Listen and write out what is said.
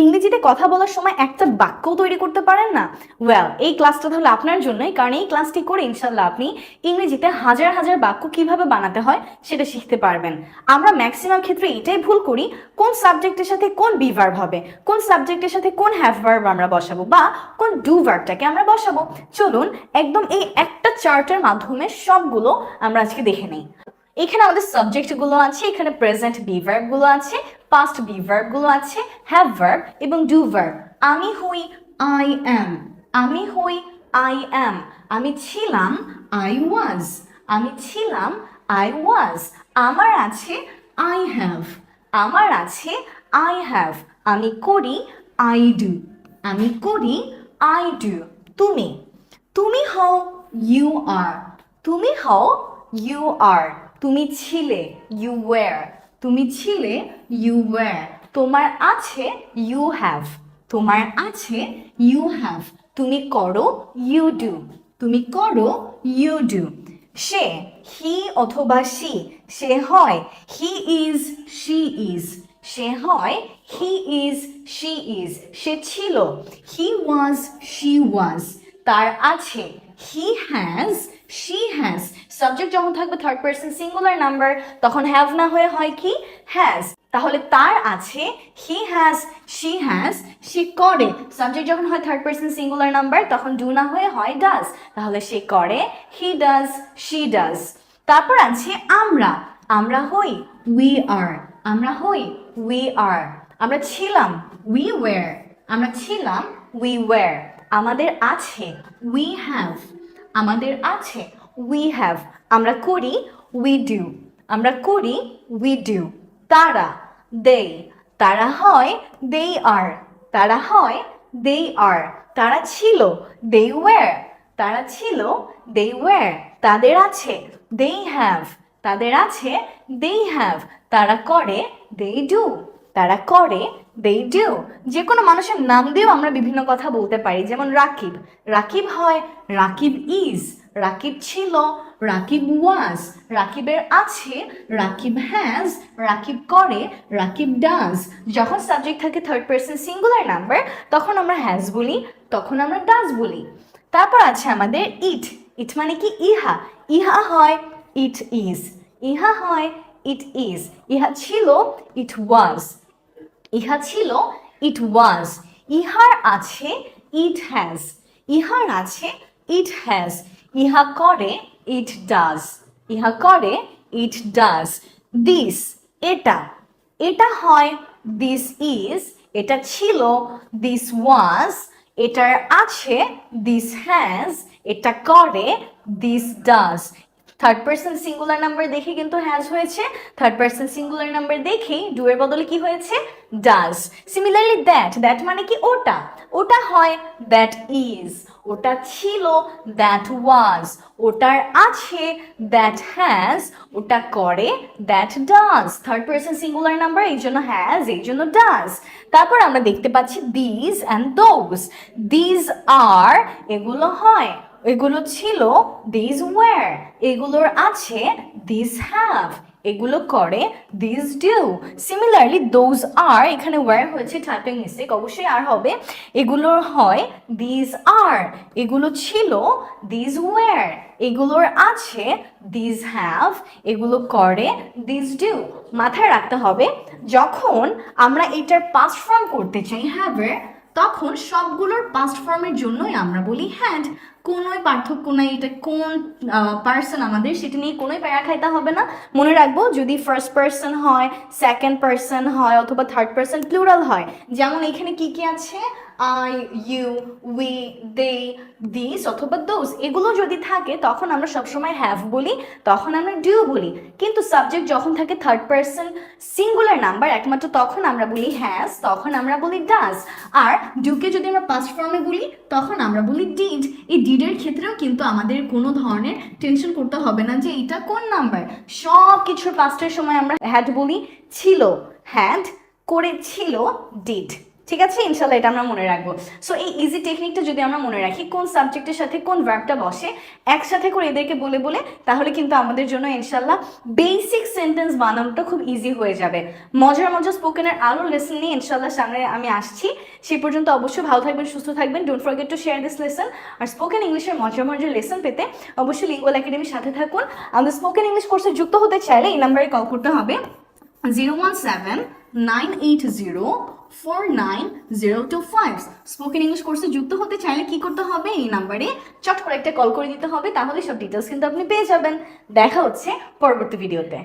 ইংরেজিতে কথা বলার সময় একটা বাক্যও তৈরি করতে পারেন না। ওয়েল এই ক্লাসটা তাহলে আপনার জন্যই, কারণ এই ক্লাসটি করে ইনশাল্লাহ আপনি ইংরেজিতে হাজার হাজার বাক্য কীভাবে বানাতে হয় সেটা শিখতে পারবেন। আমরা ম্যাক্সিমাম ক্ষেত্রে এটাই ভুল করি, কোন সাবজেক্টের সাথে কোন বি ভার্ব হবে, কোন সাবজেক্টের সাথে কোন হ্যাভ ভার্ব আমরা বসাবো, বা কোন ডু ভার্বটাকে আমরা বসাবো। চলুন, একদম এই একটা চার্টের মাধ্যমে সবগুলো আমরা আজকে দেখে নেই। এখানে আমাদের সাবজেক্টগুলো আছে, এখানে প্রেজেন্ট বি ভার্বগুলো আছে পাস্ট বি ভার্ব আছে হ্যাভ ভার্ব এবং ডু ভার্ব আমি হই আই অ্যাম আমি হই আই অ্যাম আমি ছিলাম আই ওয়াজ আমি ছিলাম আই ওয়াজ আমার আছে আই হ্যাভ আমার আছে আই হ্যাভ আমি করি আই ডু আমি করি আই ডু তুমি? তুমি হও ইউ আর তুমি হও ইউ আর তুমি ছিলে ইউ ওয়ার তুমি ছিলে ইউ ওয়ার তোমার আছে ইউ হ্যাভ তোমার আছে ইউ হ্যাভ তুমি করো ইউ ডু তুমি করো ইউ ডু সে হি অথবা সি সে হয় হি ইজ শি ইজ সে হয় হি ইজ শি ইজ সে ছিল হি ওয়াজ শি ওয়াজ তার আছে he has she has subject যখন থাকবে থার্ড পার্সন সিঙ্গুলার নাম্বার তখন হ্যাভ না হয়ে হয় কি? হ্যাজ তাহলে তার আছে হি হ্যাজ শি হ্যাজ সে করে। সাবজেক্ট যখন হয় থার্ড পার্সন সিঙ্গুলার নাম্বার তখন ডু না হয়ে হয় ডাজ তাহলে সে করে হি ডাজ শি ডাজ তারপর আছে আমরা। আমরা হই উই আর আমরা হই উই আর আমরা ছিলাম উই ওয়ার আমরা ছিলাম উই ওয়ার আমাদের আছে উই হ্যাভ আমাদের আছে। উই হ্যাভ আমরা করি উই ডু আমরা করি উই ডু তারা দে তারা হয় দে আর তারা হয় দে আর তারা ছিল দে ওয়ার তারা ছিল দে ওয়ার তাদের আছে দে হ্যাভ তাদের আছে দে হ্যাভ তারা করে দে ডু তারা করে দে ডু যে কোনো মানুষের নাম দিয়েও আমরা বিভিন্ন কথা বলতে পারি। যেমন রাকিব। রাকিব হয়, রাকিব ইজ রাকিব ছিল, রাকিব ওয়াজ রাকিবের আছে, রাকিব হ্যাজ রাকিব করে, রাকিব ডাজ যখন সাবজেক্ট থাকে থার্ড পার্সন সিঙ্গুলার নাম্বার তখন আমরা হ্যাজ বলি, তখন আমরা ডাজ বলি। তারপর আছে আমাদের ইট ইট মানে কি? ইহা। ইহা হয় ইট ইজ ইহা হয় ইট ইজ ইহা ছিল ইট ওয়াজ ইহা ছিল ইট ওয়াজ ইহার আছে ইট হ্যাজ ইহার আছে ইট হ্যাজ ইহা করে ইট ডাজ ইহা করে ইট ডাজ দিস এটা এটা হয় দিস ইজ এটা ছিল দিস ওয়াজ এটার আছে দিস হ্যাজ এটা করে this does third person singular number দেখে কিন্তু হ্যাজ হয়েছে। থার্ড পার্সন সিঙ্গুলার নাম্বার দেখেই ডু এর বদলে কি হয়েছে? ডাজ সিমিলারলি দ্যাট দ্যাট মানে কি? ওটা। ওটা হয় দ্যাট ইজ ওটা ছিল দ্যাট ওয়াজ ওটার আছে দ্যাট হ্যাজ ওটা করে that does third person singular number এই জন্য হ্যাজ এই জন্য ডাজ তারপর আমরা দেখতে পাচ্ছি these and those these are এগুলো হয়। এগুলো ছিল দিস ওয়ার এগুলোর আছে দিস হ্যাভ এগুলো করে this do similarly those are এখানে ওয়ার হয়েছে টাইপিং মিস্টেক অবশ্যই আর হবে। এগুলোর হয় দিস আর এগুলো ছিল দিস ওয়ার এগুলোর আছে দিস হ্যাভ এগুলো করে দিস ডিউ মাথায় রাখতে হবে, যখন আমরা এটার পাস ফর্ম করতে চাই হ্যাভের তখন সবগুলোর পাস্ট ফর্মের জন্যই আমরা বলি হ্যান্ড কোনোই পার্থক্য নাই, এটা কোন পার্সন আমাদের সেটা নিয়ে কোনোই প্যারা খাইতে হবে না। মনে রাখব, যদি ফার্স্ট পার্সন হয় সেকেন্ড পার্সন হয়, অথবা থার্ড পার্সন প্লুরাল হয়, যেমন এখানে কি কি আছে? I you we they this অথবা দোজ এগুলো যদি থাকে, তখন আমরা সবসময় হ্যাভ বলি, তখন আমরা ডিউ বলি। কিন্তু সাবজেক্ট যখন থাকে থার্ড পার্সন সিঙ্গুলার নাম্বার একমাত্র তখন আমরা বলি হ্যাজ তখন আমরা বলি ডাজ আর ডুকে যদি আমরা পাস্ট ফর্মে বলি, তখন আমরা বলি ডিড এই ডিডের ক্ষেত্রেও কিন্তু আমাদের কোনো ধরনের টেনশন করতে হবে না যে এটা কোন নাম্বার সব কিছুর পাস্টের সময় আমরা হ্যাড বলি, ছিল হ্যাড করেছিল ডিড ঠিক আছে? ইনশাল্লাহ এটা আমরা মনে রাখব। সো এই ইজি টেকনিকটা যদি আমরা মনে রাখি, কোন সাবজেক্টের সাথে কোন ভার্বটা বসে, একসাথে করে এদেরকে বলে বলে, তাহলে কিন্তু আমাদের জন্য ইনশাল্লাহ বেসিক সেন্টেন্স বানানোটা খুব ইজি হয়ে যাবে। মজার মজার স্পোকেনের আরও লেসন নিয়ে ইনশাল্লাহ সামনে আমি আসছি। সেই পর্যন্ত অবশ্যই ভালো থাকবেন, সুস্থ থাকবেন। Don't forget to share this lesson R spoken ইংলিশের মজার মজার লেসন পেতে অবশ্যই লিঙ্গল একাডেমির সাথে থাকুন। আমাদের স্পোকেন ইংলিশ কোর্সে যুক্ত হতে চাইলে এই নাম্বারে কল করতে হবে। Zero one seven nine eight zero four nine zero two five. Spoken English কোর্সে যুক্ত হতে চাইলে কি করতে হবে? এই নাম্বারে চট করে একটা কল করে দিতে হবে, তাহলে সব ডিটেলস কিন্তু আপনি পেয়ে যাবেন। দেখা হচ্ছে পরবর্তী ভিডিওতে